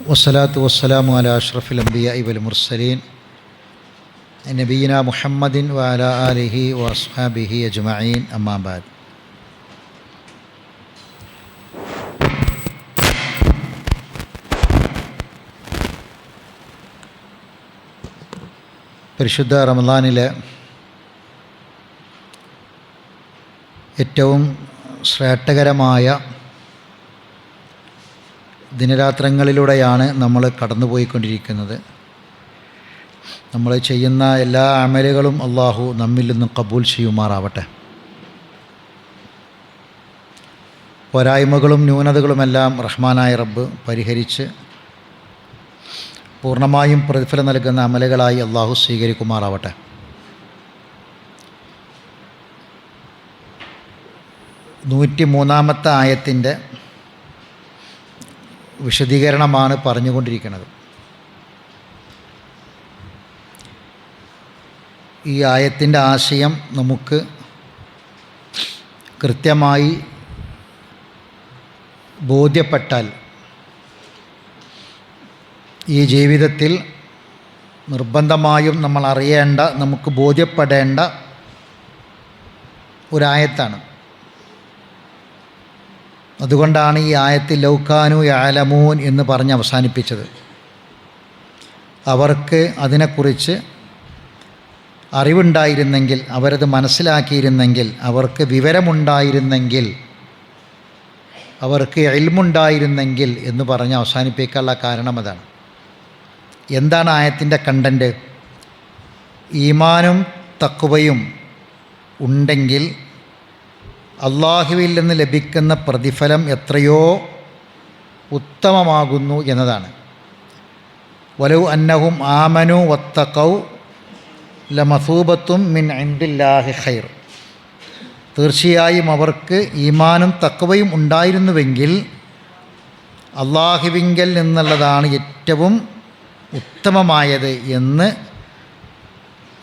വസ്സലാത്തു വസ്സലാമു അല അഷ്റഫിൽ അംബിയ ഇബൽ മുർസലീൻ നബീന മുഹമ്മദിൻ വാല ആലിഹി വസ്ഹാബിഹി അജ്മഈൻ. അമ്മാബാദ് പരിശുദ്ധ റമദാനിലെ ഏറ്റവും ശ്രേഷ്ഠകരമായ ദിനരാത്രങ്ങളിലൂടെയാണ് നമ്മൾ കടന്നുപോയിക്കൊണ്ടിരിക്കുന്നത്. നമ്മൾ ചെയ്യുന്ന എല്ലാ അമലുകളും അള്ളാഹു നമ്മിൽ നിന്നും കബൂൽ ചെയ്യുമാറാവട്ടെ. പോരായ്മകളും ന്യൂനതകളുമെല്ലാം റഹ്മാനായ റബ്ബ് പരിഹരിച്ച് പൂർണമായും പ്രതിഫലം നൽകുന്ന അമലുകളായി അള്ളാഹു സ്വീകരിക്കുമാറാവട്ടെ. നൂറ്റി മൂന്നാമത്തെ ആയത്തിന്റെ വിശദീകരണമാണ് പറഞ്ഞുകൊണ്ടിരിക്കുന്നത്. ഈ ആയത്തിന്റെ ആശയം നമുക്ക് കൃത്യമായി ബോധ്യപ്പെട്ടാൽ ഈ ജീവിതത്തിൽ നിർബന്ധമായും നമ്മൾ അറിയേണ്ട നമുക്ക് ബോധ്യപ്പെടേണ്ട ഒരായത്താണ്. അതുകൊണ്ടാണ് ഈ ആയത്തിൽ ലൗക്കാനു യാലമൂൻ എന്ന് പറഞ്ഞ് അവസാനിപ്പിച്ചത്. അവർക്ക് അതിനെക്കുറിച്ച് അറിവുണ്ടായിരുന്നെങ്കിൽ അവരത് മനസ്സിലാക്കിയിരുന്നെങ്കിൽ അവർക്ക് വിവരമുണ്ടായിരുന്നെങ്കിൽ അവർക്ക് എൽമുണ്ടായിരുന്നെങ്കിൽ എന്ന് പറഞ്ഞ് അവസാനിപ്പിക്കാനുള്ള കാരണം അതാണ്. എന്താണ് ആയത്തിന്റെ കണ്ടന്റ് ഈമാനും തക്കുവയും ഉണ്ടെങ്കിൽ അള്ളാഹുവിൽ നിന്ന് ലഭിക്കുന്ന പ്രതിഫലം എത്രയോ ഉത്തമമാകുന്നു എന്നതാണ്. വലു അന്നഹും ആമനു വത്തക്കൗ ലമസൂബത്തും മിൻ ഇന്ദില്ലാഹി ഖൈർ. തീർച്ചയായും അവർക്ക് ഈമാനും തക്കവയും ഉണ്ടായിരുന്നുവെങ്കിൽ അള്ളാഹുവിങ്കൽ നിന്നുള്ളതാണ് ഏറ്റവും ഉത്തമമായത് എന്ന്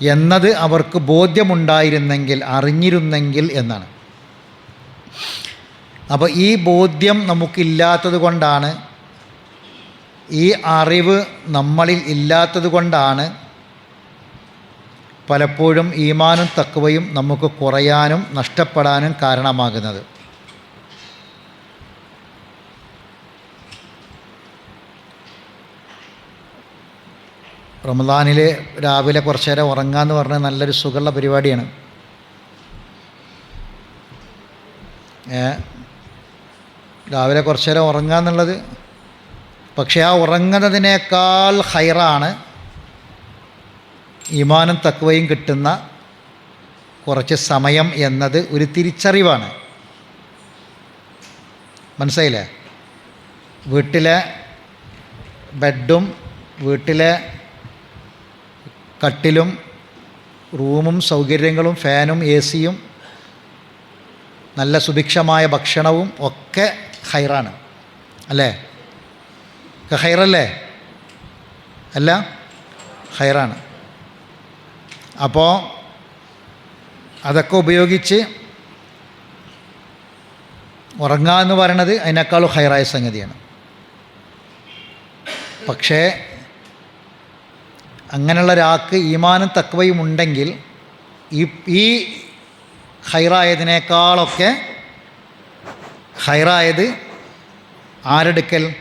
എന്നത് അവർക്ക് ബോധ്യമുണ്ടായിരുന്നെങ്കിൽ അറിഞ്ഞിരുന്നെങ്കിൽ എന്നാണ്. അപ്പോൾ ഈ ബോധ്യം നമുക്കില്ലാത്തത് കൊണ്ടാണ് ഈ അറിവ് നമ്മളിൽ ഇല്ലാത്തത് കൊണ്ടാണ് പലപ്പോഴും ഈമാനും തക്കവയും നമുക്ക് കുറയാനും നഷ്ടപ്പെടാനും കാരണമാകുന്നത്. റമദാനിലെ രാവിലെ കുറച്ചേരം ഉറങ്ങാന്ന് പറഞ്ഞാൽ നല്ലൊരു സുഖമുള്ള പരിപാടിയാണ് ഏ രാവിലെ കുറച്ചു നേരം ഉറങ്ങുക എന്നുള്ളത് പക്ഷേ ആ ഉറങ്ങുന്നതിനേക്കാൾ ഹൈറാണ് ഈമാനും തക്വയും കിട്ടുന്ന കുറച്ച് സമയം എന്നത് ഒരു തിരിച്ചറിവാണ്. മനസ്സിലായില്ലേ? വീട്ടിലെ ബെഡും വീട്ടിലെ കട്ടിലും റൂമും സൗകര്യങ്ങളും ഫാനും എ സിയും നല്ല സുഭിക്ഷമായ ഭക്ഷണവും ഒക്കെ ഹൈറാണ് അല്ലേ? ഹൈറല്ലേ അല്ല? ഹൈറാണ് അപ്പോൾ അതൊക്കെ ഉപയോഗിച്ച് ഉറങ്ങുക എന്ന് പറയണത് അതിനേക്കാളും ഹൈറായ സംഗതിയാണ്. പക്ഷേ അങ്ങനെയുള്ള ഒരാൾക്ക് ഈമാനും തക്വയും ഉണ്ടെങ്കിൽ ഈ ഈ ഹൈറായതിനേക്കാളൊക്കെ ഹൈറായത് ആരെടുക്കൽ?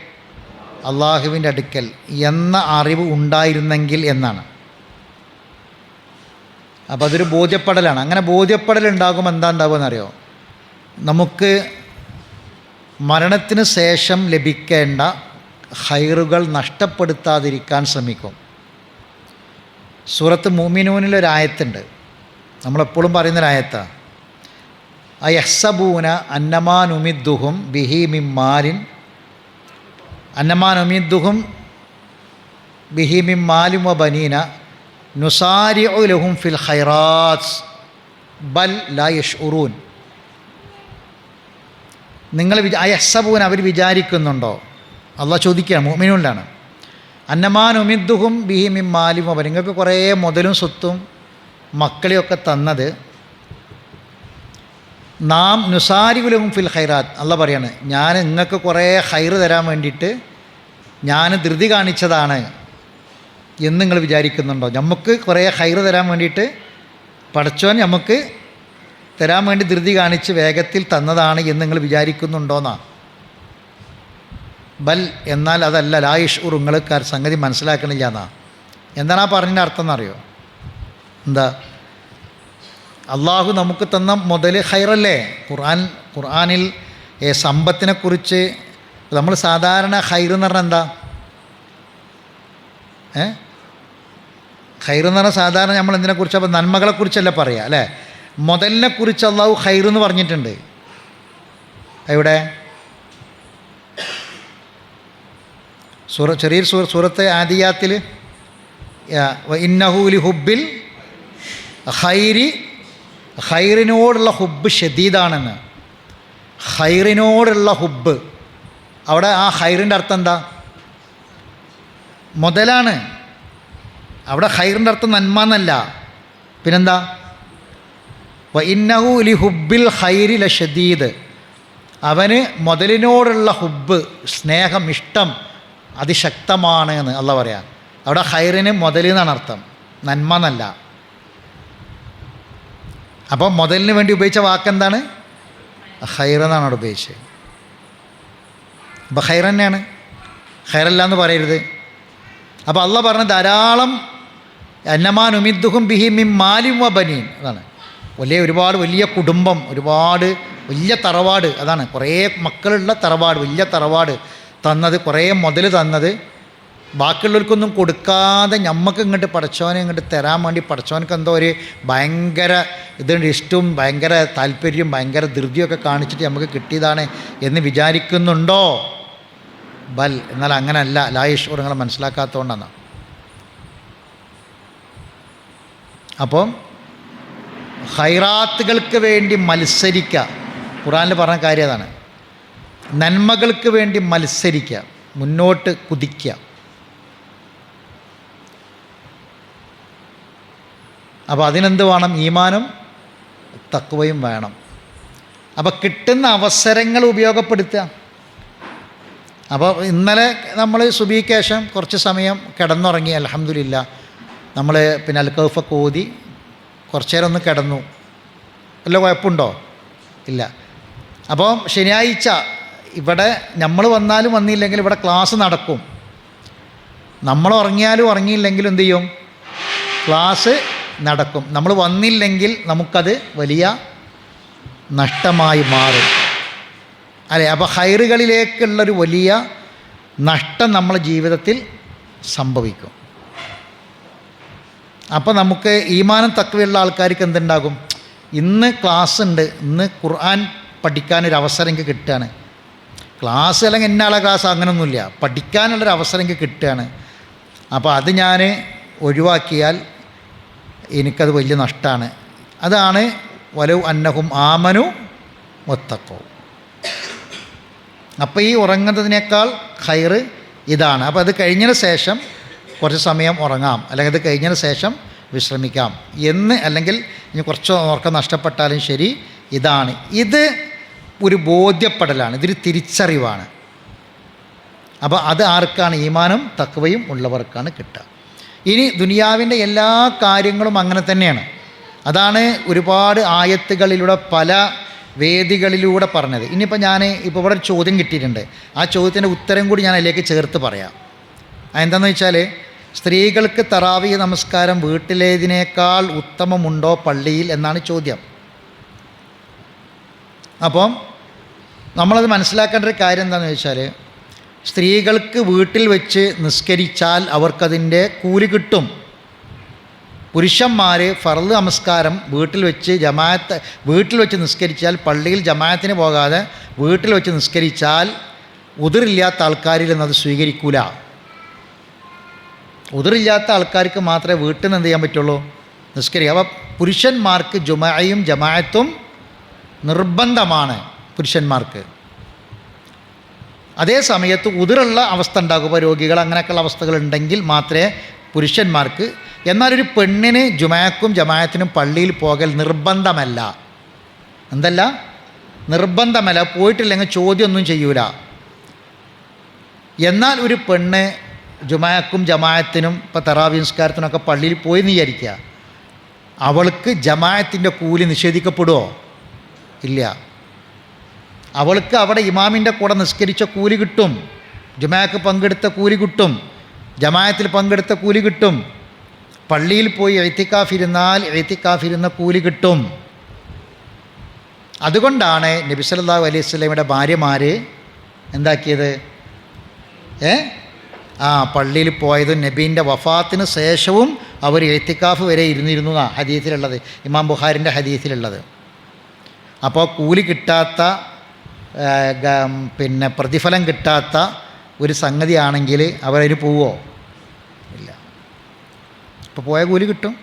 അള്ളാഹുവിന്റെ അടുക്കൽ എന്ന അറിവ് ഉണ്ടായിരുന്നെങ്കിൽ എന്നാണ്. അപ്പോൾ അതൊരു ബോധ്യപ്പെടലാണ്. അങ്ങനെ ബോധ്യപ്പെടൽ ഉണ്ടാകുമ്പോൾ എന്താ ഉണ്ടാവുമെന്നറിയോ നമുക്ക് മരണത്തിന് ശേഷം ലഭിക്കേണ്ട ഹൈറുകൾ നഷ്ടപ്പെടുത്താതിരിക്കാൻ ശ്രമിക്കും. സൂറത്ത് മൂമിനൂനിലൊരായത്തുണ്ട് നമ്മളെപ്പോഴും പറയുന്നൊരായത്താണ് അയഹ്സബൂന അന്നമാനുമിദ്ദുഹും ബിഹി മിമ്മാലിൻ അന്നമാനുമിദ്ദുഹും ബിഹി മിമ്മാലും വ ബനീന. നുസാരി ഉലഹും ഫിൽ ഖൈറാസ് ബൽ ലാ യഷ്ഉറൂൻ. നിങ്ങൾ അയഹ്സബൂൻ അവർ വിചാരിക്കുന്നുണ്ടോ? അള്ളാഹ് ചോദിക്കുക മോമിനുണ്ടാണ് അന്നമാനുമിദ്ദുഹും ഉമിദ്ദുഹും ബിഹിമിം വ നിങ്ങൾക്ക് കുറേ മുതലും സ്വത്തും മക്കളെയൊക്കെ തന്നത് നാം നുസാരികുലവും ഫിൽ ഖൈറാത്ത്. അല്ല പറയാണ് ഞാൻ നിങ്ങൾക്ക് കുറേ ഹൈറ് തരാൻ വേണ്ടിയിട്ട് ഞാൻ ധൃതി കാണിച്ചതാണ് എന്ന് നിങ്ങൾ വിചാരിക്കുന്നുണ്ടോ? നമുക്ക് കുറേ ഹൈറ് തരാൻ വേണ്ടിയിട്ട് പടച്ചോൻ നമുക്ക് തരാൻ വേണ്ടി ധൃതി കാണിച്ച് വേഗത്തിൽ തന്നതാണ് എന്ന് നിങ്ങൾ വിചാരിക്കുന്നുണ്ടോന്നാ? ബൽ എന്നാൽ അതല്ല ലായിഷ് ഉറുങ്ങൾക്കാർ സംഗതി മനസ്സിലാക്കണില്ല എന്നാ എന്താണ് ആ പറഞ്ഞതിന്റെ അർത്ഥം എന്നറിയോ? എന്താ? അള്ളാഹു നമുക്ക് തന്ന മുതൽ ഹൈറല്ലേ ഖുർആൻ ഖുർആനിൽ സമ്പത്തിനെക്കുറിച്ച്. നമ്മൾ സാധാരണ ഹൈർ എന്ന് പറഞ്ഞാൽ എന്താ? ഏ? ഹൈർ എന്ന് പറഞ്ഞാൽ സാധാരണ നമ്മൾ എന്തിനെക്കുറിച്ച്? അപ്പോൾ നന്മകളെക്കുറിച്ചല്ല പറയുക അല്ലേ? മുതലിനെ കുറിച്ച് അള്ളാഹു ഹൈർ എന്ന് പറഞ്ഞിട്ടുണ്ട്. എവിടെ? സൂറ ചെറിയ സൂറ സൂറത്ത് ആദിയാത്തിൽ ഇന്നഹൂലി ഹുബിൽ ഹൈരി ഹൈറിനോടുള്ള ഹുബ് ഷദീദാണെന്ന്. ഹൈറിനോടുള്ള ഹുബ് അവിടെ ആ ഹൈറിന്റെ അർത്ഥം എന്താ? മുതലാണ്. അവിടെ ഹൈറിന്റെ അർത്ഥം നന്മ എന്നല്ല. പിന്നെന്താ? വ ലി ഹുബിൽ ഹൈരി ലഷദീദ്. അവന് മുതലിനോടുള്ള ഹുബ് സ്നേഹം ഇഷ്ടം അതിശക്തമാണ് എന്ന് അല്ല പറയാം. അവിടെ ഹൈറിന് മുതൽ എന്നാണ് അർത്ഥം. നന്മ എന്നല്ല. അപ്പോൾ മുതലിന് വേണ്ടി ഉപയോഗിച്ച വാക്കെന്താണ്? ഹൈർ എന്നാണ് അവിടെ ഉപയോഗിച്ചത്. അപ്പോൾ ഹൈർ തന്നെയാണ്. ഹൈറല്ല എന്ന് പറയരുത്. അപ്പോൾ അള്ള പറഞ്ഞ ധാരാളം അന്നമാൻ ഉമിദ്ദുഹും ബിഹി മിം മാലിം വ ബനീൻ. അതാണ്. വലിയ ഒരുപാട് വലിയ കുടുംബം ഒരുപാട് വലിയ തറവാട്. അതാണ്. കുറേ മക്കളുള്ള തറവാട് വലിയ തറവാട് തന്നത് കുറേ മുതൽ തന്നത് ബാക്കിയുള്ളവർക്കൊന്നും കൊടുക്കാതെ ഞമ്മക്ക് ഇങ്ങോട്ട് പഠിച്ചവനെ ഇങ്ങോട്ട് തരാൻ വേണ്ടി പഠിച്ചവനക്ക് എന്തോ ഒരു ഭയങ്കര ഇതുണ്ട് ഇഷ്ടവും ഭയങ്കര താല്പര്യവും ഭയങ്കര ധൃതിയൊക്കെ കാണിച്ചിട്ട് നമുക്ക് കിട്ടിയതാണ് എന്ന് വിചാരിക്കുന്നുണ്ടോ? ബൽ എന്നാൽ അങ്ങനല്ല. ലായിഷൂർ നിങ്ങൾ മനസ്സിലാക്കാത്തതുകൊണ്ടാണ് അപ്പം ഹൈറാത്തുകൾക്ക് വേണ്ടി മത്സരിക്കുക ഖുറാനിൽ പറഞ്ഞ കാര്യം അതാണ്. നന്മകൾക്ക് വേണ്ടി മത്സരിക്കുക മുന്നോട്ട് കുതിക്കുക അപ്പോൾ അതിനെന്ത് വേണം? ഈമാനും തക്കുവയും വേണം. അപ്പോൾ കിട്ടുന്ന അവസരങ്ങൾ ഉപയോഗപ്പെടുത്തുക. അപ്പോൾ ഇന്നലെ നമ്മൾ സുബിക്ക് ശേഷം കുറച്ച് സമയം കിടന്നുറങ്ങി. അലഹമില്ല നമ്മൾ പിന്നെ അൽക്കൗഫൊക്കെ ഓതി കുറച്ച് നേരം ഒന്ന് കിടന്നു. വല്ല കുഴപ്പമുണ്ടോ? ഇല്ല. അപ്പോൾ ശനിയാഴ്ച ഇവിടെ നമ്മൾ വന്നാലും വന്നില്ലെങ്കിൽ ഇവിടെ ക്ലാസ് നടക്കും. നമ്മൾ ഉറങ്ങിയാലും ഉറങ്ങിയില്ലെങ്കിലും എന്തു ചെയ്യും? ക്ലാസ് നടക്കും. നമ്മൾ വന്നില്ലെങ്കിൽ നമുക്കത് വലിയ നഷ്ടമായി മാറും. അല്ലേ? അപ്പോൾ ഹൈറുകളിലേക്കുള്ളൊരു വലിയ നഷ്ടം നമ്മളെ ജീവിതത്തിൽ സംഭവിക്കും. അപ്പോൾ നമുക്ക് ഈമാനം തക്കവയുള്ള ആൾക്കാർക്ക് എന്തുണ്ടാകും? ഇന്ന് ക്ലാസ് ഉണ്ട്. ഇന്ന് ഖുർആൻ പഠിക്കാനൊരു അവസരം എനിക്ക് കിട്ടുകയാണ്. ക്ലാസ് അല്ലെങ്കിൽ എന്നാളെ ക്ലാസ് അങ്ങനെയൊന്നുമില്ല പഠിക്കാനുള്ളൊരു അവസരം എനിക്ക് കിട്ടുകയാണ്. അപ്പോൾ അത് ഞാൻ ഒഴിവാക്കിയാൽ എനിക്കത് വലിയ നഷ്ടമാണ് അതാണ് വലു അന്നഹും ആമനു ഒത്തക്കോ അപ്പോൾ ഈ ഉറങ്ങുന്നതിനേക്കാൾ ഹൈറ് ഇതാണ്. അപ്പോൾ അത് കഴിഞ്ഞതിന് ശേഷം കുറച്ച് സമയം ഉറങ്ങാം. അല്ലെങ്കിൽ അത് കഴിഞ്ഞതിന് ശേഷം വിശ്രമിക്കാം. എന്ന് അല്ലെങ്കിൽ ഇനി കുറച്ച് ഉറക്കം നഷ്ടപ്പെട്ടാലും ശരി ഇതാണ്. ഇത് ഒരു ബോധ്യപ്പെടലാണ്. ഇതൊരു തിരിച്ചറിവാണ്. അപ്പോൾ അത് ആർക്കാണ്? ഈമാനും തക്കവയും ഉള്ളവർക്കാണ് കിട്ടുക. ഇനി ദുനിയാവിന്റെ എല്ലാ കാര്യങ്ങളും അങ്ങനെ തന്നെയാണ്. അതാണ് ഒരുപാട് ആയത്തുകളിലൂടെ പല വേദികളിലൂടെ പറഞ്ഞത്. ഇനിയിപ്പോൾ ഞാൻ ഇപ്പോൾ ഇവിടെ ഒരു ചോദ്യം കിട്ടിയിട്ടുണ്ട്. ആ ചോദ്യത്തിന്റെ ഉത്തരം കൂടി ഞാൻ അതിലേക്ക് ചേർത്ത് പറയാം. അതെന്താണെന്ന് വെച്ചാൽ സ്ത്രീകൾക്ക് തറാവി നമസ്കാരം വീട്ടിലേതിനേക്കാൾ ഉത്തമമുണ്ടോ പള്ളിയിൽ എന്നാണ് ചോദ്യം. അപ്പം നമ്മളത് മനസ്സിലാക്കേണ്ട ഒരു കാര്യം എന്താണെന്ന് വെച്ചാൽ സ്ത്രീകൾക്ക് വീട്ടിൽ വെച്ച് നിസ്കരിച്ചാൽ അവർക്കതിന്റെ കൂലി കിട്ടും. പുരുഷന്മാർ ഫറദ് നമസ്കാരം വീട്ടിൽ വെച്ച് ജമാഅത്ത് വീട്ടിൽ വെച്ച് നിസ്കരിച്ചാൽ പള്ളിയിൽ ജമാഅത്തിന് പോകാതെ വീട്ടിൽ വെച്ച് നിസ്കരിച്ചാൽ ഉതിറില്ലാത്ത ആൾക്കാരിൽ നിന്നത് സ്വീകരിക്കൂല. ഉതിറില്ലാത്ത ആൾക്കാർക്ക് മാത്രമേ വീട്ടിൽ നിന്ന് എന്ത് ചെയ്യാൻ പറ്റുള്ളൂ? നിസ്കരിക്കുക അപ്പോൾ പുരുഷന്മാർക്ക് ജുമായും ജമാഅത്തും നിർബന്ധമാണ് പുരുഷന്മാർക്ക്. അതേ സമയത്ത് ഉതിരുള്ള അവസ്ഥ ഉണ്ടാകും. ഇപ്പോൾ രോഗികൾ അങ്ങനെയൊക്കെയുള്ള അവസ്ഥകൾ ഉണ്ടെങ്കിൽ മാത്രമേ പുരുഷന്മാർക്ക് എന്നാലൊരു പെണ്ണിന് ജുമാക്കും ജമായത്തിനും പള്ളിയിൽ പോകൽ നിർബന്ധമല്ല. എന്തല്ല? നിർബന്ധമല്ല. പോയിട്ടില്ലെങ്കിൽ ചോദ്യമൊന്നും ചെയ്യൂല. എന്നാൽ ഒരു പെണ്ണ് ജുമാക്കും ജമായത്തിനും ഇപ്പോൾ തറാവി നിസ്കാരത്തിനൊക്കെ പള്ളിയിൽ പോയി വിചാരിക്കുക. അവൾക്ക് ജമായത്തിന്റെ കൂലി നിഷേധിക്കപ്പെടുമോ ഇല്ല. അവൾക്ക് അവിടെ ഇമാമിന്റെ കൂടെ നിസ്കരിച്ച കൂലി കിട്ടും. ജുമാക്ക് പങ്കെടുത്ത കൂലി കിട്ടും. ജമായത്തിൽ പങ്കെടുത്ത കൂലി കിട്ടും. പള്ളിയിൽ പോയി എഴുത്തിക്കാഫിരുന്നാൽ എഴുത്തിക്കാഫിരുന്ന കൂലി കിട്ടും. അതുകൊണ്ടാണ് നബി അലൈഹി സ്വലമിയുടെ ഭാര്യമാർ എന്താക്കിയത്? ഏ? ആ പള്ളിയിൽ പോയതും നബീന്റെ വഫാത്തിന് ശേഷവും അവർ എഴുത്തിക്കാഫ് വരെ ഇരുന്നിരുന്നു എന്നാ ഹദീസിലുള്ളത്. ഇമാം ബുഹാരിന്റെ ഹദീസിലുള്ളത്. അപ്പോൾ കൂലി കിട്ടാത്ത പിന്നെ പ്രതിഫലം കിട്ടാത്ത ഒരു സംഗതിയാണെങ്കിൽ അവരതിന് പോവോ? ഇല്ല. ഇപ്പോൾ പോയ കൂലി കിട്ടും.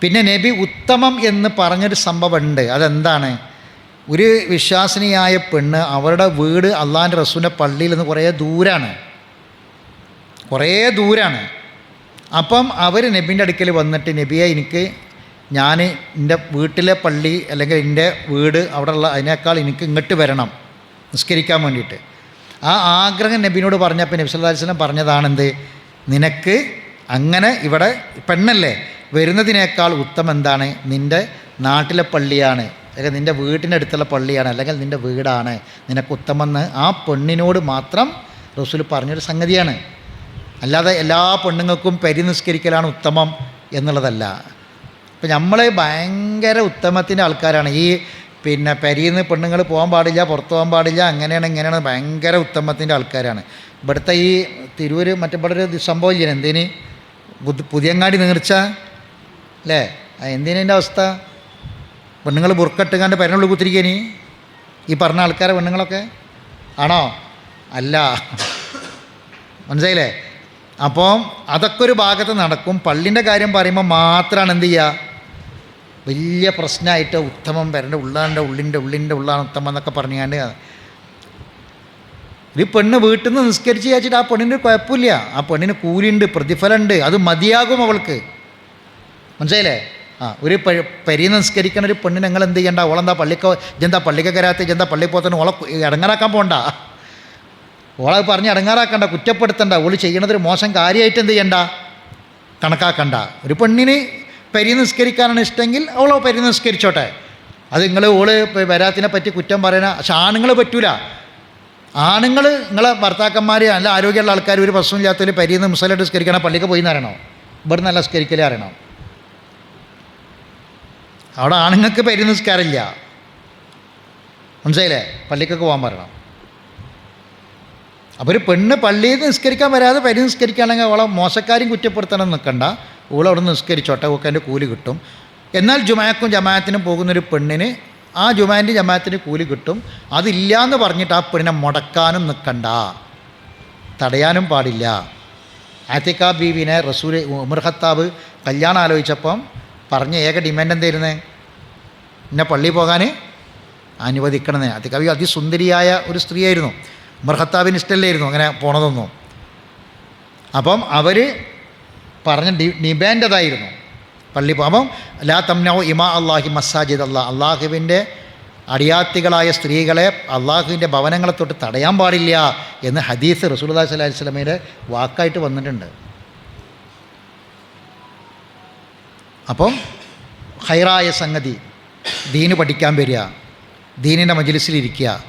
പിന്നെ നബി ഉത്തമം എന്ന് പറഞ്ഞൊരു സംഭവമുണ്ട്. അതെന്താണ്? ഒരു വിശ്വാസിനിയായ പെണ്ണ് അവരുടെ വീട് അള്ളാഹാന്റെ റസൂലിന്റെ പള്ളിയിൽ നിന്ന് കുറേ ദൂരാണ്. കുറേ ദൂരാണ്. അപ്പം അവർ നബീന്റെ അടുക്കൽ വന്നിട്ട് നബിയെ എനിക്ക് ഞാൻ എന്റെ വീട്ടിലെ പള്ളി അല്ലെങ്കിൽ എന്റെ വീട് അവിടെയുള്ള അതിനേക്കാൾ എനിക്ക് ഇങ്ങോട്ട് വരണം നിസ്കരിക്കാൻ വേണ്ടിയിട്ട്. ആ ആഗ്രഹം നബിനോട് പറഞ്ഞപ്പോൾ നബി അലൈഹി വസല്ലം പറഞ്ഞതാണെന്ത്? നിനക്ക് അങ്ങനെ ഇവിടെ പെണ്ണല്ലേ വരുന്നതിനേക്കാൾ ഉത്തമം എന്താണ്? നിന്റെ നാട്ടിലെ പള്ളിയാണ് അല്ലെങ്കിൽ നിന്റെ വീട്ടിന്റെ അടുത്തുള്ള പള്ളിയാണ് അല്ലെങ്കിൽ നിന്റെ വീടാണ്. നിനക്ക് ഉത്തമെന്ന് ആ പെണ്ണിനോട് മാത്രം റസൂൽ പറഞ്ഞൊരു സംഗതിയാണ്. അല്ലാതെ എല്ലാ പെണ്ണുങ്ങൾക്കും പരി നിസ്കരിക്കലാണ് ഉത്തമം എന്നുള്ളതല്ല. ഇപ്പം നമ്മൾ ഭയങ്കര ഉത്തമത്തിന്റെ ആൾക്കാരാണ്. ഈ പിന്നെ പെരിന്ന് പെണ്ണുങ്ങൾ പോകാൻ പാടില്ല പുറത്തു പോകാൻ പാടില്ല അങ്ങനെയാണ് ഇങ്ങനെയാണ് ഭയങ്കര ഉത്തമത്തിന്റെ ആൾക്കാരാണ്. ഇവിടുത്തെ ഈ തിരൂര് മറ്റേ ഒരു സംഭവം ഇല്ലേ എന്തിന്? പുതു- പുതിയങ്ങാടി നീർച്ച അല്ലേ? എന്തിനതിന്റെ അവസ്ഥ? പെണ്ണുങ്ങൾ ബുർക്കെട്ടുകാണ്ട് പരനുള്ളിൽ കുത്തിരിക്കേനി? ഈ പറഞ്ഞ ആൾക്കാരെ പെണ്ണുങ്ങളൊക്കെ? ആണോ? അല്ല. മനസ്സിലായില്ലേ? അപ്പോൾ അതൊക്കെ ഒരു ഭാഗത്ത് നടക്കും. പള്ളിന്റെ കാര്യം പറയുമ്പോൾ മാത്രമാണ് എന്ത് ചെയ്യുക വലിയ പ്രശ്നമായിട്ട് ഉത്തമം വരേണ്ട ഉള്ളാന്റെ ഉള്ളിന്റെ ഉള്ളിന്റെ ഉള്ളാണ് ഉത്തമം എന്നൊക്കെ പറഞ്ഞാണ്ട് ഒരു പെണ്ണ് വീട്ടിൽ നിന്ന് നിസ്കരിച്ച് ചോദിച്ചിട്ട് ആ പെണ്ണിന് കുഴപ്പമില്ല. ആ പെണ്ണിന് കൂലിയുണ്ട് പ്രതിഫലമുണ്ട് അത് മതിയാകും അവൾക്ക്. മനസ്സിലായില്ലേ? ആ ഒരു പരി നിസ്കരിക്കണ ഒരു പെണ്ണിന് നിങ്ങൾ എന്ത് ചെയ്യണ്ട? ഓളെന്താ പള്ളിക്ക് ജന്താ പള്ളിക്ക് കരാത്ത ജന്താ പള്ളിയിൽ പോകത്തന്നെ ഓളെ ഇടങ്ങാറാക്കാൻ പോകണ്ട ഓളെ പറഞ്ഞ് ഇടങ്ങാറാക്കണ്ട കുറ്റപ്പെടുത്തണ്ട. ഓൾ ചെയ്യണതൊരു മോശം കാര്യമായിട്ട് എന്ത് ചെയ്യണ്ട? കണക്കാക്കണ്ട. ഒരു പെണ്ണിന് പരി നിസ്കരിക്കാനാണ് ഇഷ്ടമെങ്കിൽ അവളോ പരി നിസ്കരിച്ചോട്ടെ അത് നിങ്ങൾ ഓൾ വരാത്തിനെ പറ്റി കുറ്റം പറയണ പക്ഷെ ആണുങ്ങൾ പറ്റൂല. ആണുങ്ങൾ നിങ്ങളെ ഭർത്താക്കന്മാർ നല്ല ആരോഗ്യമുള്ള ആൾക്കാർ ഒരു പ്രശ്നമില്ലാത്തവർ പരിന്ന് മുസലായിട്ട് സ്കരിക്കണം പള്ളിക്ക് പോയി എന്നറിയണോ ഇവിടെ നല്ല സ്കരിക്കലേ അറിയണം? അവിടെ ആണുങ്ങൾക്ക് പരി നിസ്കാരമില്ല മനസ്സിലായില്ലേ? പള്ളിക്കൊക്കെ പോകാൻ പറയണം. അപ്പോൾ ഒരു പെണ്ണ് പള്ളിയിൽ നിന്ന് നിസ്കരിക്കാൻ വരാതെ പരി നിസ്കരിക്കുകയാണെങ്കിൽ അവളെ മോശക്കാരും കുറ്റപ്പെടുത്തണം നിൽക്കണ്ട ഓൾ അവിടെ നിസ്കരിച്ചോട്ടെ ഓക്കെ എന്റെ കൂലി കിട്ടും. എന്നാൽ ജുമാക്കും ജമാഅത്തിനും പോകുന്നൊരു പെണ്ണിന് ആ ജുമാന്റെ ജമാഅത്തിന് കൂലി കിട്ടും. അതില്ല എന്ന് പറഞ്ഞിട്ട് ആ പെണ്ണിനെ മുടക്കാനും നിൽക്കണ്ട തടയാനും പാടില്ല. ആത്തിക്ക ബീവിനെ റസൂൽ ഉമർ ഖത്താബ് കല്യാണം ആലോചിച്ചപ്പം പറഞ്ഞ ഏക ഡിമാൻഡ് എന്തായിരുന്നേ? എന്നെ പള്ളിയിൽ പോകാൻ അനുവദിക്കണമെന്ന് ആത്തിക്കാബി അതിസുന്ദരിയായ ഒരു സ്ത്രീയായിരുന്നു. ഉമർ ഖത്താബിന് ഇഷ്ടമല്ലായിരുന്നു അങ്ങനെ പോണതൊന്നും. അപ്പം അവർ പറഞ്ഞ ഡി ഡിമാൻഡ് പള്ളി പോ- അല്ലാ ലാ തംനോ ഇമാ അള്ളാഹി മസാജിദ് അള്ളാഹ് അള്ളാഹുവിന്റെ അടിയാത്തികളായ സ്ത്രീകളെ അള്ളാഹുവിന്റെ ഭവനങ്ങളെ തൊട്ട് തടയാൻ പാടില്ല എന്ന് ഹദീസ് സ്വല്ലല്ലാഹി അലൈഹി വസല്ലമയുടെ വാക്കായിട്ട് വന്നിട്ടുണ്ട്. അപ്പം ഹൈറായ സംഗതി ദീന് പഠിക്കാൻ വരിക ദീനിന്റെ മജിലിസിലിരിക്കുക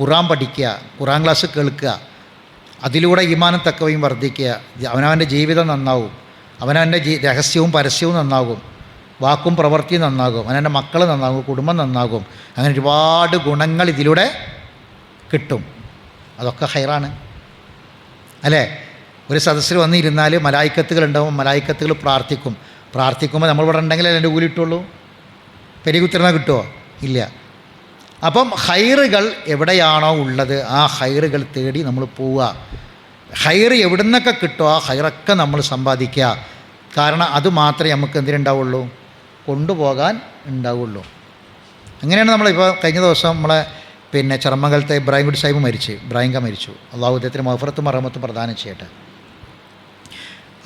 ഖുറാൻ പഠിക്കുക ഖുറാൻ ക്ലാസ് കേൾക്കുക അതിലൂടെ ഈമാനും തക്കവയും വർദ്ധിക്കുക അവനവന്റെ ജീവിതം നന്നാവും. അവനവന്റെ ജീ രഹസ്യവും പരസ്യവും നന്നാകും. വാക്കും പ്രവൃത്തിയും നന്നാകും. അവനവന്റെ മക്കൾ നന്നാകും. കുടുംബം നന്നാകും. അങ്ങനെ ഒരുപാട് ഗുണങ്ങൾ ഇതിലൂടെ കിട്ടും. അതൊക്കെ ഹൈറാണ്. അല്ലേ? ഒരു സദസ്സിൽ വന്നിരുന്നാൽ മലായിക്കത്തുകൾ ഉണ്ടാവും. മലായിക്കത്തുകൾ പ്രാർത്ഥിക്കും. പ്രാർത്ഥിക്കുമ്പോൾ നമ്മൾ ഇവിടെ ഉണ്ടെങ്കിൽ അതിന്റെ കൂലി കിട്ടുള്ളൂ പെരുകുത്തിരുന്നാൽ കിട്ടുമോ ഇല്ല. അപ്പം ഹൈറുകൾ എവിടെയാണോ ഉള്ളത്? ആ ഹൈറുകൾ തേടി നമ്മൾ പോവുക. ഹൈറ് എവിടുന്നൊക്കെ കിട്ടുമോ ആ ഹൈറൊക്കെ നമ്മൾ സമ്പാദിക്കുക. കാരണം അത് മാത്രമേ നമുക്ക് എന്തിനുണ്ടാവുള്ളൂ കൊണ്ടുപോകാൻ ഉണ്ടാവുള്ളൂ. അങ്ങനെയാണ് നമ്മളിപ്പോൾ കഴിഞ്ഞ ദിവസം നമ്മളെ പിന്നെ ചർമ്മകലത്തെ ഇബ്രാഹിം കുട്ടി സാഹിബ് മരിച്ചു. ഇബ്രാഹിംക മരിച്ചു. അള്ളാഹു അദ്ദേഹത്തിന് മഹഫറത്തും മറമത്തും പ്രദാനം ചെയ്യട്ടെ.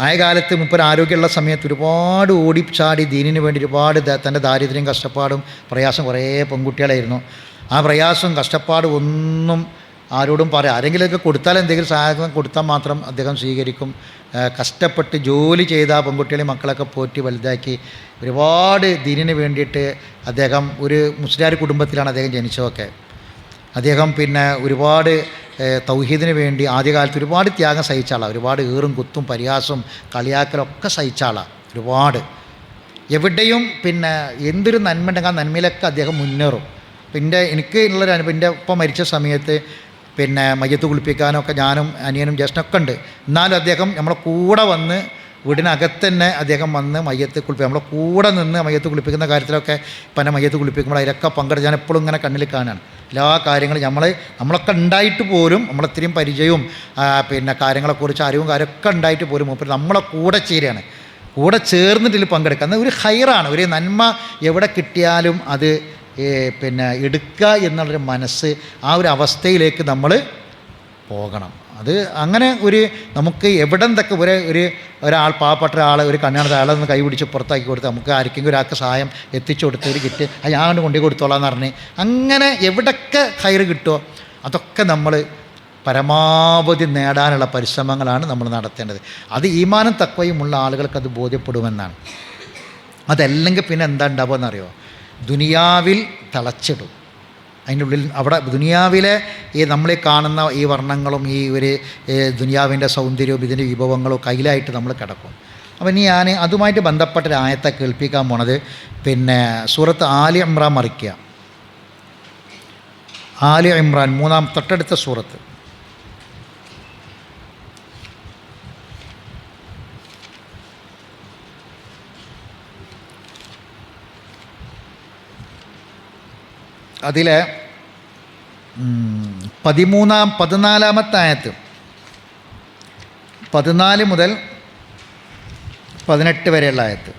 ആയ കാലത്ത് മുപ്പത് ആരോഗ്യമുള്ള സമയത്ത് ഒരുപാട് ഓടിച്ചാടി ദീനിന് വേണ്ടി ഒരുപാട് തന്റെ ദാരിദ്ര്യം കഷ്ടപ്പാടും പ്രയാസം കുറേ പെൺകുട്ടികളായിരുന്നു. ആ പ്രയാസം കഷ്ടപ്പാടും ഒന്നും ആരോടും പറയാം. ആരെങ്കിലുമൊക്കെ കൊടുത്താൽ എന്തെങ്കിലും സഹായം കൊടുത്താൽ മാത്രം അദ്ദേഹം സ്വീകരിക്കും. കഷ്ടപ്പെട്ട് ജോലി ചെയ്ത പെൺകുട്ടികളെ മക്കളൊക്കെ പോറ്റി വലുതാക്കി ഒരുപാട് ദീനിന് വേണ്ടിയിട്ട് അദ്ദേഹം ഒരു മുസ്ലിം കുടുംബത്തിലാണ് അദ്ദേഹം ജനിച്ചതൊക്കെ. അദ്ദേഹം പിന്നെ ഒരുപാട് തൗഹീദിന് വേണ്ടി ആദ്യകാലത്ത് ഒരുപാട് ത്യാഗം സഹിച്ച ആളാണ് ഒരുപാട് ഏറും കുത്തും പരിഹാസവും കളിയാക്കലൊക്കെ സഹിച്ച ആളാണ് ഒരുപാട്. എവിടെയും പിന്നെ എന്തൊരു നന്മ ഉണ്ടെങ്കിൽ ആ നന്മയിലൊക്കെ അദ്ദേഹം മുന്നേറും. പിന്നെ എനിക്ക് ഉള്ളൊരു അനുഭവം എന്റെ ഒപ്പം മരിച്ച സമയത്ത് പിന്നെ മയ്യത്ത് കുളിപ്പിക്കാനൊക്കെ ഞാനും അനിയനും ജ്യേഷ്ഠനൊക്കെ ഉണ്ട്. എന്നാലും അദ്ദേഹം നമ്മളെ കൂടെ വന്ന് വീടിനകത്ത് തന്നെ അദ്ദേഹം വന്ന് മയ്യത്ത് കുളിപ്പിക്കും. നമ്മളെ കൂടെ നിന്ന് മയ്യത്ത് കുളിപ്പിക്കുന്ന കാര്യത്തിലൊക്കെ എന്നെ മയ്യത്ത് കുളിപ്പിക്കുമ്പോൾ അതിലൊക്കെ പങ്കെടുത്ത് ഞാൻ എപ്പോഴും ഇങ്ങനെ കണ്ണിൽ കാണാണ് എല്ലാ കാര്യങ്ങളും നമ്മൾ നമ്മളൊക്കെ ഉണ്ടായിട്ട് പോലും നമ്മളത്രയും പരിചയവും പിന്നെ കാര്യങ്ങളെക്കുറിച്ച് അറിവും കാര്യമൊക്കെ ഉണ്ടായിട്ട് പോലും മൂപ്പര് നമ്മളെ കൂടെ ചേരുകയാണ്. കൂടെ ചേർന്നിട്ട് ഇതിൽ പങ്കെടുക്കുക. എന്നാൽ ഒരു ഹൈറാണ്. ഒരു നന്മ എവിടെ കിട്ടിയാലും അത് പിന്നെ എടുക്കുക എന്നുള്ളൊരു മനസ്സ് ആ ഒരു അവസ്ഥയിലേക്ക് നമ്മൾ പോകണം. അത് അങ്ങനെ ഒരു നമുക്ക് എവിടെ നിന്നൊക്കെ ഒരു ഒരു ഒരാൾ പാവപ്പെട്ട ഒരാൾ ഒരു കണ്ണാണത്തെ ആളെ നിന്ന് കൈപിടിച്ച് പുറത്താക്കി കൊടുത്ത് നമുക്ക് ആർക്കെങ്കിലും ഒരാൾക്ക് സഹായം എത്തിച്ചു കൊടുത്ത് ഒരു കിറ്റ് അത് ഞാൻ കൊണ്ട് കൊടുത്തോളാം എന്ന് പറഞ്ഞ് അങ്ങനെ എവിടൊക്കെ ഹൈർ കിട്ടുമോ അതൊക്കെ നമ്മൾ പരമാവധി നേടാനുള്ള പരിശ്രമങ്ങളാണ് നമ്മൾ നടത്തേണ്ടത്. അത് ഈമാനും തക്വയുമുള്ള ആളുകൾക്ക് അത് ബോധ്യപ്പെടുമെന്നാണ്. അതല്ലെങ്കിൽ പിന്നെ എന്താ ഉണ്ടാവുക എന്നറിയോ? ദുനിയാവിൽ തളച്ചിടും. അതിന്റെ ഉള്ളിൽ അവിടെ ദുനിയാവിലെ ഈ നമ്മളെ കാണുന്ന ഈ വർണങ്ങളും ഈ ഒരു ദുനിയാവിന്റെ സൗന്ദര്യവും ഇതിന്റെ വിഭവങ്ങളും കയ്യിലായിട്ട് നമ്മൾ കിടക്കും. അപ്പം ഇനി ഞാൻ അതുമായിട്ട് ബന്ധപ്പെട്ട ഒരു ആയത്തെ കേൾപ്പിക്കാൻ പോണത് പിന്നെ സൂറത്ത് ആലി ഇമ്രാൻ മറിക്കുക. ആലി ഇമ്രാൻ മൂന്നാം തൊട്ടടുത്ത സൂറത്ത്. അതിലെ ഉം, പതിമൂന്നാം പതിനാലാമത്തെ ആയത്ത് പതിനാല് മുതൽ പതിനെട്ട് വരെയുള്ള ആയത്ത്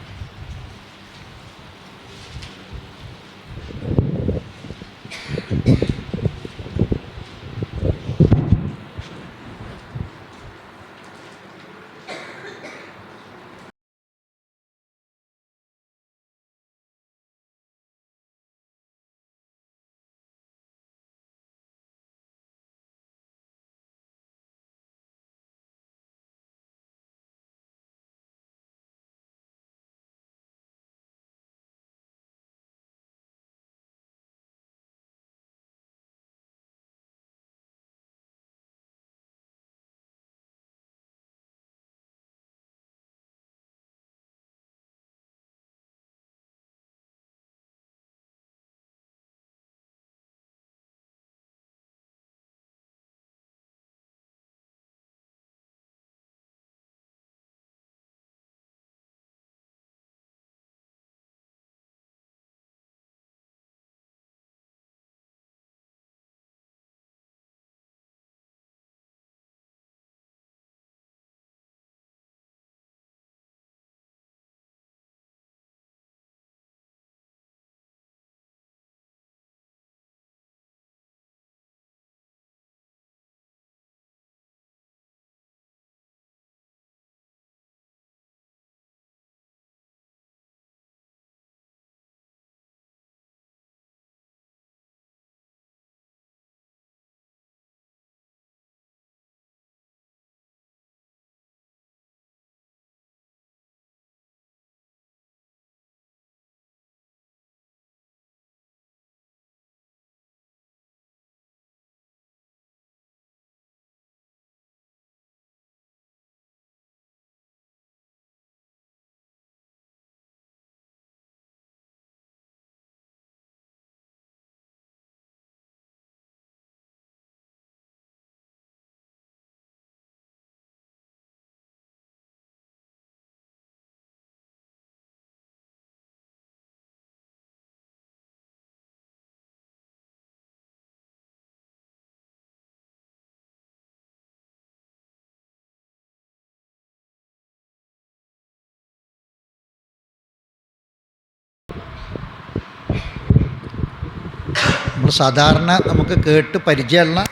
സാധാരണ നമുക്ക് കേട്ട് പരിചയമുള്ള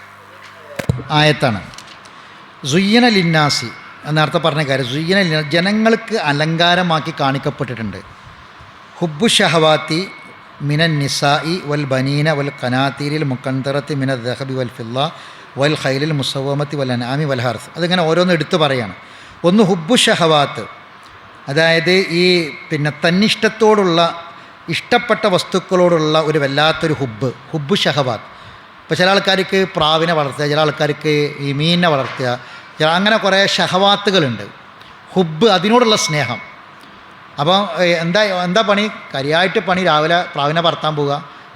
ആയത്താണ്. സുയ്യന ലിന്നാസി നേരത്തെ പറഞ്ഞ കാര്യം സുയ്യന ജനങ്ങൾക്ക് അലങ്കാരമാക്കി കാണിക്കപ്പെട്ടിട്ടുണ്ട്. ഹുബ്ബു ഷഹവാത്തി മിനൻ നിസായി വൽ ബനീന വൽ കനാത്തീരിൽ മുക്കന്തറത്തി മിന ദഹബി വൽ ഫില്ല വൽ ഖൈലിൽ മുസവമത്തി വൽ അനാമി വൽ ഹർസ്. അതിങ്ങനെ ഓരോന്ന് എടുത്തു പറയാണ്. ഒന്ന് ഹുബ്ബു ഷഹവാത്ത് അതായത് ഈ പിന്നെ തന്നിഷ്ടത്തോടുള്ള ഇഷ്ടപ്പെട്ട വസ്തുക്കളോടുള്ള ഒരു വല്ലാത്തൊരു ഹുബ്ബ് ഹുബ്ബ് ഷഹബാദ് ഇപ്പോൾ ചില ആൾക്കാർക്ക് പ്രാവിനെ വളർത്തുക ചില ആൾക്കാർക്ക് ഈ മീനിനെ വളർത്തുക അങ്ങനെ കുറേ ഷഹവാത്തുകളുണ്ട്. ഹുബ്ബ് അതിനോടുള്ള സ്നേഹം. അപ്പം എന്താ എന്താ പണി? കരിയായിട്ട് പണി രാവിലെ പ്രാവിനെ പറത്താൻ പോവുക.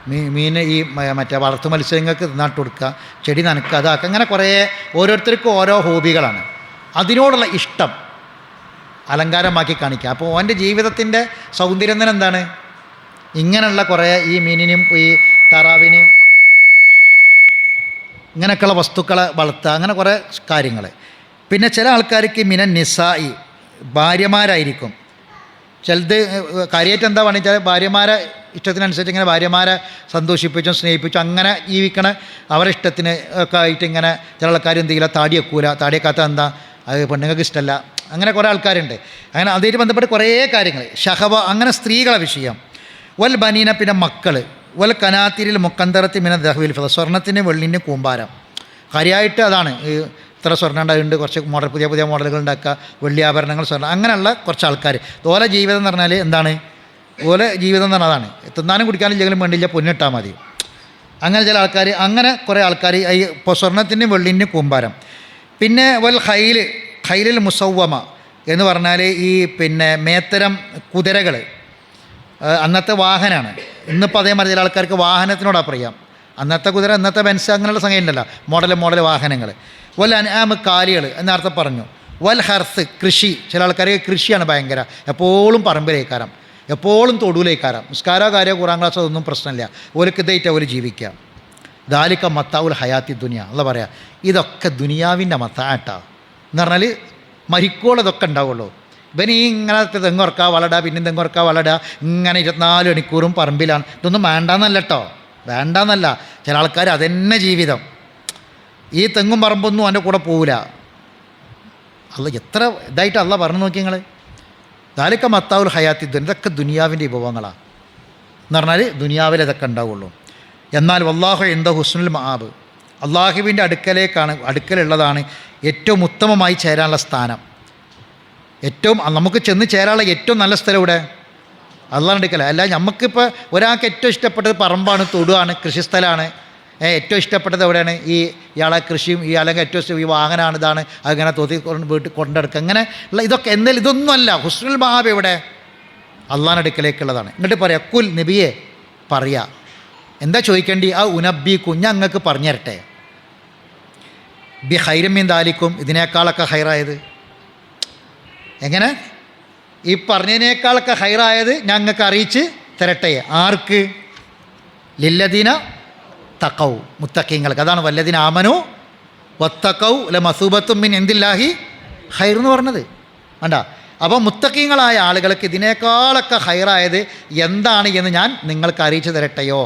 മീ മീൻ ഈ മറ്റേ വളർത്തു മത്സ്യങ്ങൾക്ക് നട്ട് കൊടുക്കുക ചെടി നനക്കുക അതാക്കുക അങ്ങനെ കുറേ ഓരോരുത്തർക്കും ഓരോ ഹോബികളാണ്. അതിനോടുള്ള ഇഷ്ടം അലങ്കാരമാക്കി കാണിക്കുക. അപ്പോൾ ഓന്റെ ജീവിതത്തിന്റെ സൗന്ദര്യം തന്നെ എന്താണ്? ഇങ്ങനെയുള്ള കുറേ ഈ മീനിനെയും ഈ താറാവിനെയും ഇങ്ങനെയൊക്കെയുള്ള വസ്തുക്കളെ വളർത്തുക അങ്ങനെ കുറേ കാര്യങ്ങൾ പിന്നെ ചില ആൾക്കാർക്ക് മിന നിസായി ഭാര്യമാരായിരിക്കും. ചിലത് കാര്യമായിട്ട് എന്താ പറഞ്ഞാൽ ഭാര്യമാരെ ഇഷ്ടത്തിനനുസരിച്ച് ഇങ്ങനെ ഭാര്യമാരെ സന്തോഷിപ്പിച്ചും സ്നേഹിപ്പിച്ചും അങ്ങനെ ജീവിക്കണ അവരെ ഇഷ്ടത്തിന് ഒക്കെ ആയിട്ട് ഇങ്ങനെ ചില ആൾക്കാർ എന്ത് ചെയ്യില്ല താടി വെക്കൂല. താടി വെക്കാത്ത എന്താ? അത് പെണ്ണുങ്ങൾക്ക് ഇഷ്ടമല്ല. അങ്ങനെ കുറേ ആൾക്കാരുണ്ട്. അങ്ങനെ അതുമായിട്ട് ബന്ധപ്പെട്ട് കുറേ കാര്യങ്ങൾ ഷഹവ അങ്ങനെ സ്ത്രീകളെ വിഷയം. വൽ ബനീന പിന്നെ മക്കൾ വൽ കനാത്തിരിൽ മുക്കന്തറത്തി മിന ദഹവിൽ ഫിദ. സ്വർണത്തിന് വെള്ളിന്റെ കൂമ്പാരം. കാര്യമായിട്ട് അതാണ്. ഇത്ര സ്വർണം ഉണ്ടായിട്ടുണ്ട്. കുറച്ച് മോഡൽ പുതിയ പുതിയ മോഡലുകൾ ഉണ്ടാക്കുക. വെള്ളി ആഭരണങ്ങൾ സ്വർണം അങ്ങനെയുള്ള കുറച്ച് ആൾക്കാർ ഓല ജീവിതം എന്ന് പറഞ്ഞാൽ എന്താണ്? ഓല ജീവിതം എന്ന് പറഞ്ഞാൽ അതാണ്. തിന്നാനും കുടിക്കാനും ഇല്ലെങ്കിലും വേണ്ടിയില്ല പൊന്നിട്ടാൽ മതി. അങ്ങനെ ചില ആൾക്കാർ അങ്ങനെ കുറേ ആൾക്കാർ ഈ സ്വർണത്തിന്റെയും വെള്ളിന്റെയും കൂമ്പാരം. പിന്നെ വൽ ഹൈൽ ഹൈലിൽ മുസൗവമ എന്ന് പറഞ്ഞാൽ ഈ പിന്നെ മേത്തരം കുതിരകൾ അന്നത്തെ വാഹനമാണ് ഇന്നിപ്പോൾ അതേമാതിരി ചില ആൾക്കാർക്ക് വാഹനത്തിനോടാ പറയാം അന്നത്തെ കുതിര അന്നത്തെ ബെൻസ് അങ്ങനെയുള്ള സംഗതി ഉണ്ടല്ലോ മോഡൽ മോഡൽ വാഹനങ്ങൾ വൽ അനാമ് കാലികൾ എന്നർത്ഥം പറഞ്ഞു. വൽ ഹർസ് കൃഷി. ചില ആൾക്കാർക്ക് കൃഷിയാണ് ഭയങ്കര. എപ്പോഴും പറമ്പിലേക്കാരം. എപ്പോഴും തൊടുവിലേക്കാരം. നിസ്കാരോ കാര്യമോ കുറാൻ ക്ലാസ്സോ ഒന്നും പ്രശ്നമില്ല. ഓർക്ക് ഇതായിട്ട് അവർ ജീവിക്കുക ദാലിക്ക മത്താവുൽ ഹയാത്തി ദുനിയ. എന്നുള്ള പറയാ ഇതൊക്കെ ദുനിയാവിന്റെ മത്താട്ടാ. എന്ന് പറഞ്ഞാൽ മരിക്കോളതൊക്കെ ഉണ്ടാവുള്ളൂ. ഇവന് ഇങ്ങനെ തെങ്ങുറക്കാ വളട പിന്നെ തെങ്ങുറക്ക വളട. ഇങ്ങനെ ഇരുപത്തിനാല് മണിക്കൂറും പറമ്പിലാണ്. ഇതൊന്നും വേണ്ടാന്നല്ല കേട്ടോ വേണ്ടാന്നല്ല. ചില ആൾക്കാർ അതന്നെ ജീവിതം. ഈ തെങ്ങും പറമ്പൊന്നും എന്റെ കൂടെ പോവില്ല അല്ല എത്ര ഇതായിട്ട് അല്ല പറഞ്ഞു നോക്കി നിങ്ങൾ ദാലിക്ക മത്താവുൽ ഹയാത്തി ദുൻ ഇതൊക്കെ ദുനിയാവിന്റെ വിഭവങ്ങളാണ് എന്ന് പറഞ്ഞാൽ ദുനിയാവിൽ ഇതൊക്കെ ഉണ്ടാവുള്ളൂ. എന്നാൽ വല്ലാഹു എന്ത ഹുസ്നുൽ മഹാബ് അള്ളാഹുവിന്റെ അടുക്കലേക്കാണ് അടുക്കലുള്ളതാണ് ഏറ്റവും ഉത്തമമായി ചേരാനുള്ള സ്ഥാനം. ഏറ്റവും നമുക്ക് ചെന്ന് ചേരാനുള്ള ഏറ്റവും നല്ല സ്ഥലം ഇവിടെ അള്ളാഹ് എടുക്കല. അല്ല നമുക്കിപ്പോൾ ഒരാൾക്ക് ഏറ്റവും ഇഷ്ടപ്പെട്ടത് പറമ്പാണ് തൊടുവാണ് കൃഷിസ്ഥലമാണ്. ഏറ്റവും ഇഷ്ടപ്പെട്ടത് എവിടെയാണ്? ഈ ഇയാളെ കൃഷിയും ഈ അല്ലെങ്കിൽ ഏറ്റവും ഈ വാഹനമാണ് ഇതാണ് അങ്ങനെ കൊണ്ട് വീട്ടിൽ കൊണ്ടെടുക്കുക. അങ്ങനെ ഉള്ള ഇതൊക്കെ എന്തായാലും ഇതൊന്നുമല്ല. ഹുസ്നുൽ മഹാബ് ഇവിടെ അള്ളാൻ അടുക്കലേക്കുള്ളതാണ്. എന്നിട്ട് പറയാം കുൽ നബിയെ പറയാ. എന്താ ചോദിക്കേണ്ടി? ആ ഉനബി കുഞ്ഞങ്ങക്ക് പറഞ്ഞു തരട്ടെ. ബി ഹൈരമ്യം ദാലിക്കും ഇതിനേക്കാളൊക്കെ ഹൈറായത് എങ്ങനെ? ഈ പറഞ്ഞതിനേക്കാളൊക്കെ ഹൈറായത് ഞങ്ങൾക്ക് അറിയിച്ച് തരട്ടെ. ആർക്ക്? ലില്ലദീന തക്കൗ മുത്തക്കീങ്ങൾക്ക് അതാണ് വല്ലദീന ആമനു വത്തക്കൗ അല്ല മസൂബത്തും മിൻ എന്തില്ലാഹി ഹൈർ എന്ന് പറഞ്ഞത്. വേണ്ട അപ്പോൾ മുത്തക്കീങ്ങളായ ആളുകൾക്ക് ഇതിനേക്കാളൊക്കെ ഹൈറായത് എന്താണ് എന്ന് ഞാൻ നിങ്ങൾക്ക് അറിയിച്ചു തരട്ടെയോ?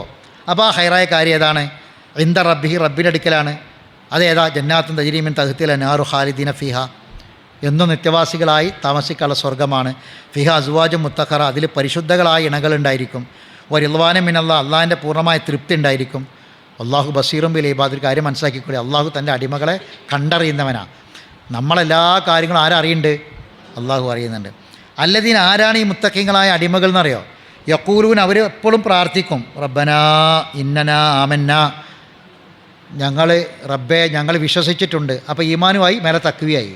അപ്പോൾ ആ ഹൈറായ കാര്യം ഏതാണ്? ഇന്ത റബ്ബി റബ്ബിന്റെ അടുക്കലാണ് അതേതാ? ജന്നാത്തും തജരീമിൻ തഹത്തിൽ അനാറു ഖാലിദീന ഫിഹ. എന്നും നിത്യവാസികളായി താമസിക്കാനുള്ള സ്വർഗമാണ് ഫിഹ അസുവാജും മുത്തഖറ. അതിൽ പരിശുദ്ധകളായ ഇണകളുണ്ടായിരിക്കും ഒരിൽവാനം മിനല്ല അള്ളാഹിന്റെ പൂർണമായ തൃപ്തി ഉണ്ടായിരിക്കും. അള്ളാഹു ബസീറും ബിൽ ഇബാദ്. കാര്യം മനസ്സിലാക്കിക്കൂടി? അള്ളാഹു തന്റെ അടിമകളെ കണ്ടറിയുന്നവനാണ് നമ്മളെല്ലാ കാര്യങ്ങളും ആരറിയുണ്ട് അള്ളാഹു അറിയുന്നുണ്ട്. അല്ലതിന് ആരാണ് ഈ മുത്തക്കിങ്ങളായ അടിമകൾ എന്നറിയോ? യക്കൂലൂൻ അവർ എപ്പോഴും പ്രാർത്ഥിക്കും. റബ്ബനാ ഇന്നന ആമന്ന. ഞങ്ങൾ റബ്ബെ ഞങ്ങൾ വിശ്വസിച്ചിട്ടുണ്ട്. അപ്പോൾ ഈമാനുമായി മേലെ തക്കുവിയായി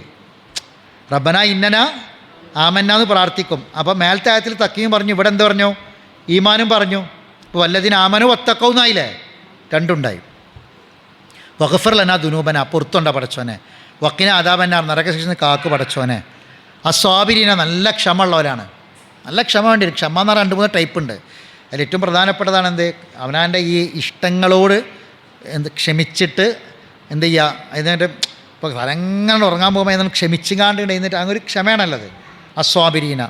റബ്ബന ഇന്നന ആമന്ന എന്ന് പ്രാർത്ഥിക്കും. അപ്പോൾ മേലത്തെ ആയത്തിൽ തക്കിയും പറഞ്ഞു ഇവിടെ എന്ത് പറഞ്ഞു? ഈമാനും പറഞ്ഞു. ഇപ്പോൾ വല്ലതിന് ആമനോ ഒത്തക്കവുന്നായില്ലേ രണ്ടുണ്ടായി. വഖഫർ ലന ദുനൂബന പുറത്തുണ്ട പടച്ചോനെ? വക്കിന അതാപന്നാർ നരകശിക്ഷന് കാക്ക് പടച്ചോനെ. അസ്വാബിരീന നല്ല ക്ഷമ ഉള്ളവരാണ് നല്ല ക്ഷമ വേണ്ടി വരും. ക്ഷമ എന്ന് പറഞ്ഞാൽ രണ്ട് മൂന്ന് ടൈപ്പ് ഉണ്ട്. അതിൽ ഏറ്റവും പ്രധാനപ്പെട്ടതാണ് എന്ത്? അവനാന്റെ ഈ ഇഷ്ടങ്ങളോട് എന്ത് ക്ഷമിച്ചിട്ട് എന്ത് ചെയ്യുക? അതിന്റെ ഇപ്പോൾ തലങ്ങനെ ഉറങ്ങാൻ പോകുമ്പോൾ നമ്മൾ ക്ഷമിച്ചുകാണ്ട് കഴിഞ്ഞിട്ട് അങ്ങനെ ഒരു ക്ഷമയാണല്ലത് അസ്വാബിരീന.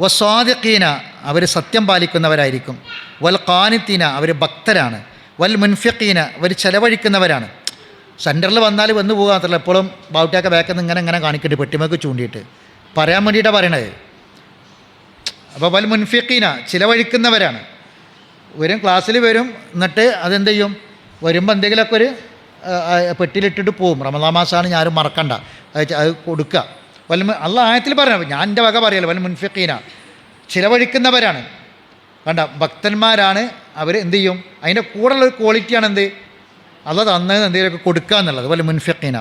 വസ്വാദിഖീന അവർ സത്യം പാലിക്കുന്നവരായിരിക്കും. വൽ കാനിത്തീന അവർ ഭക്തരാണ്. വൽ മുൻഫിഖീന അവർ ചെലവഴിക്കുന്നവരാണ്. സെന്ററിൽ വന്നാൽ വന്നു പോകുക മാത്രമല്ല എപ്പോഴും ബൗട്ടിയൊക്കെ ബാക്കിൽ നിന്ന് ഇങ്ങനെ ഇങ്ങനെ കാണിക്കട്ടെ പെട്ടിമൊക്കെ ചൂണ്ടിയിട്ട്. പറയാൻ വേണ്ടിയിട്ടാണ് പറയണത്. അപ്പോൾ വൽ മുൻഫിഖീന ചിലവഴിക്കുന്നവരാണ്. വരും ക്ലാസ്സിൽ വരും എന്നിട്ട് അതെന്ത് ചെയ്യും? വരുമ്പോൾ എന്തെങ്കിലുമൊക്കെ ഒരു പെട്ടിയിലിട്ടിട്ട് പോവും. റമദാ മാസമാണ് ഞാൻ മറക്കണ്ട. അത് കൊടുക്കുക വല്ല അല്ല ആയത്തിൽ പറയണം ഞാൻ എന്റെ വക പറയല്ലോ വല്ല മുൻഫിഖീന. ചിലവഴിക്കുന്നവരാണ്. കണ്ട ഭക്തന്മാരാണ് അവർ എന്ത് ചെയ്യും? അതിന്റെ കൂടെയുള്ള ഒരു ക്വാളിറ്റിയാണ് എന്ത്? അല്ല തന്നത് എന്തെങ്കിലുമൊക്കെ കൊടുക്കുക എന്നുള്ളത്. വല്ല മുൻഫിഖീന.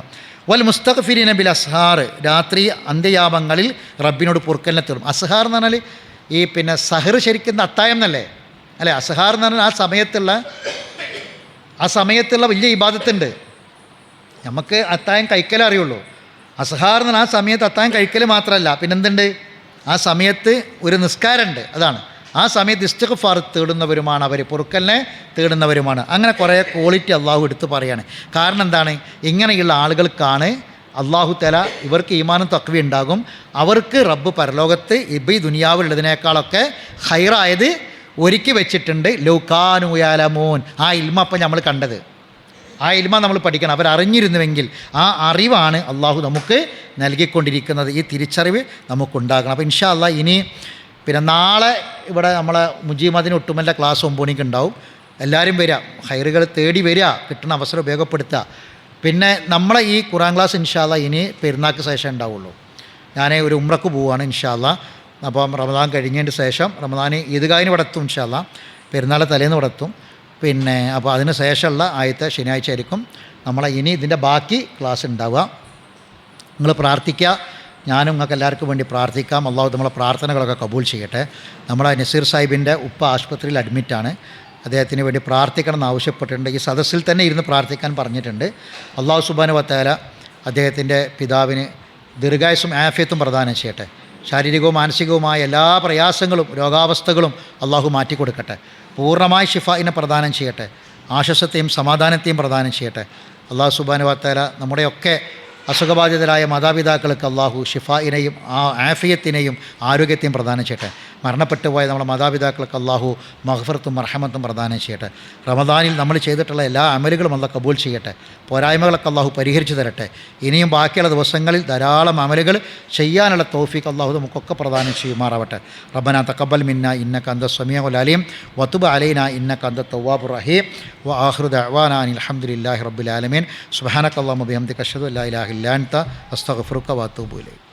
വൽ മുസ്തഖഫിരീന ബിൽ അസ്ഹാർ. രാത്രി അന്ത്യയാമങ്ങളിൽ റബ്ബിനോട് പൊറുക്കലിനെ തേടും അസ്ഹാർ എന്ന് പറഞ്ഞാൽ ഈ പിന്നെ സഹർ ശരിക്കുന്ന അത്തായം എന്നല്ലേ? അല്ലേ? അസ്ഹാർ എന്ന് പറഞ്ഞാൽ ആ സമയത്തുള്ള ആ സമയത്തുള്ള വലിയ ഇബാദത്തുണ്ട്. നമുക്ക് അത്തായം കഴിക്കലേ അറിയുള്ളൂ. അസഹാർ ആ സമയത്ത് അത്തായം കഴിക്കൽ മാത്രമല്ല പിന്നെന്തുണ്ട്? ആ സമയത്ത് ഒരു നിസ്കാരമുണ്ട്. അതാണ്. ആ സമയത്ത് ഇസ്തഖഫാർ തേടുന്നവരുമാണ് അവർ പൊറുക്കലിനെ തേടുന്നവരുമാണ്. അങ്ങനെ കുറേ ക്വാളിറ്റി അള്ളാഹു എടുത്ത് പറയാണ്. കാരണം എന്താണ്? ഇങ്ങനെയുള്ള ആളുകൾക്കാണ് അള്ളാഹു തല ഇവർക്ക് ഈമാനും തക്വി ഉണ്ടാകും. അവർക്ക് റബ്ബ് പരലോകത്ത് ഇബ് ദുനിയാവിലുള്ളതിനേക്കാളൊക്കെ ഹൈറായത് ഒരുക്കി വെച്ചിട്ടുണ്ട്. ലൗക്കാനുയാലമോൻ ആ ഇൽമ അപ്പം നമ്മൾ കണ്ടത്. ആ ഇൽമ നമ്മൾ പഠിക്കണം. അവരറിഞ്ഞിരുന്നുവെങ്കിൽ ആ അറിവാണ് അള്ളാഹു നമുക്ക് നൽകിക്കൊണ്ടിരിക്കുന്നത്. ഈ തിരിച്ചറിവ് നമുക്കുണ്ടാകണം. അപ്പോൾ ഇൻഷാ അള്ളാഹ് ഇനി പിന്നെ നാളെ ഇവിടെ നമ്മളെ മുജീമദിന് ഒട്ടുമല്ല ക്ലാസ് ഒമ്പണിക്ക് ഉണ്ടാവും. എല്ലാവരും വരിക ഹൈറുകൾ തേടി വരിക കിട്ടുന്ന അവസരം ഉപയോഗപ്പെടുത്തുക. പിന്നെ നമ്മളെ ഈ ഖുറാൻ ക്ലാസ് ഇൻഷാല്ല ഇനി പെരുന്നാൾക്ക് ശേഷം ഉണ്ടാവുള്ളൂ. ഞാൻ ഒരു ഉമ്രക്ക് പോവുകയാണ് ഇൻഷാല്ല അപ്പം റമദാൻ കഴിഞ്ഞതിന് ശേഷം റമദാൻ ഈദ്ഗാഹിന് ഇവിടെ എത്തും ഇൻഷാല്ല പെരുന്നാളെ തലേന്ന് ഇവിടെ എത്തും പിന്നെ അപ്പോൾ അതിന് ശേഷമുള്ള ആദ്യത്തെ ശനിയാഴ്ച ആയിരിക്കും നമ്മളെ ഇനി ഇതിന്റെ ബാക്കി ക്ലാസ് ഉണ്ടാവുക. നിങ്ങൾ പ്രാർത്ഥിക്കുക. ഞാനും നിങ്ങൾക്ക് എല്ലാവർക്കും വേണ്ടി പ്രാർത്ഥിക്കാം. അള്ളാഹു നമ്മളെ പ്രാർത്ഥനകളൊക്കെ കബൂൾ ചെയ്യട്ടെ. നമ്മളെ നസീർ സാഹിബിന്റെ ഉപ്പ ആശുപത്രിയിൽ അഡ്മിറ്റാണ് അദ്ദേഹത്തിന് വേണ്ടി പ്രാർത്ഥിക്കണം എന്ന് ആവശ്യപ്പെട്ടിട്ടുണ്ട് ഈ സദസ്സിൽ തന്നെ ഇരുന്ന് പ്രാർത്ഥിക്കാൻ പറഞ്ഞിട്ടുണ്ട്. അള്ളാഹു സുബാന വത്താല അദ്ദേഹത്തിന്റെ പിതാവിന് ദീർഘായുസും ആഫിയത്തും പ്രദാനം ചെയ്യട്ടെ. ശാരീരികവും മാനസികവുമായ എല്ലാ പ്രയാസങ്ങളും രോഗാവസ്ഥകളും അള്ളാഹു മാറ്റിക്കൊടുക്കട്ടെ. പൂർണമായി ഷിഫായിനെ പ്രദാനം ചെയ്യട്ടെ. ആശ്വാസത്തെയും സമാധാനത്തെയും പ്രദാനം ചെയ്യട്ടെ. അള്ളാഹു സുബാന വാത്താര നമ്മുടെയൊക്കെ അസുഖബാധിതരായ മാതാപിതാക്കൾക്ക് അള്ളാഹു ഷിഫായിനെയും ആ ആഫിയത്തിനെയും ആരോഗ്യത്തെയും പ്രദാനം ചെയ്യട്ടെ. മരണപ്പെട്ടു പോയ നമ്മുടെ മാതാപിതാക്കൾക്ക് അള്ളാഹു മഹഫറത്തും മർഹമത്തും പ്രദാനം ചെയ്യട്ടെ. റമദാനിൽ നമ്മൾ ചെയ്തിട്ടുള്ള എല്ലാ അമലുകളും അല്ല കബൂൽ ചെയ്യട്ടെ. പോരായ്മകളൊക്കെ അള്ളാഹു പരിഹരിച്ചു തരട്ടെ. ഇനിയും ബാക്കിയുള്ള ദിവസങ്ങളിൽ ധാരാളം അമലുകൾ ചെയ്യാനുള്ള തോഫിക്ക് അള്ളാഹു നമുക്കൊക്കെ പ്രദാനം ചെയ്യുമാറാവട്ടെ. റബ്ബന തക്കബൽ മിന്ന ഇന്ന കന്ത സമീ അലീം. വത്തുബ് അലൈന ഇന്ന കന്ത തവാബ് റഹീം. വ ആഹ്റുദ് അവാനാൻ അലഹമുല്ലാഹി റബുലാലമീൻ ആലമീൻ. അഷ്ഹദു ബിഹംദി ഇലാഹില്ലാൻ തസ്തഫുറുക്ക വാത്തുബുലൈ ഇലൈക്.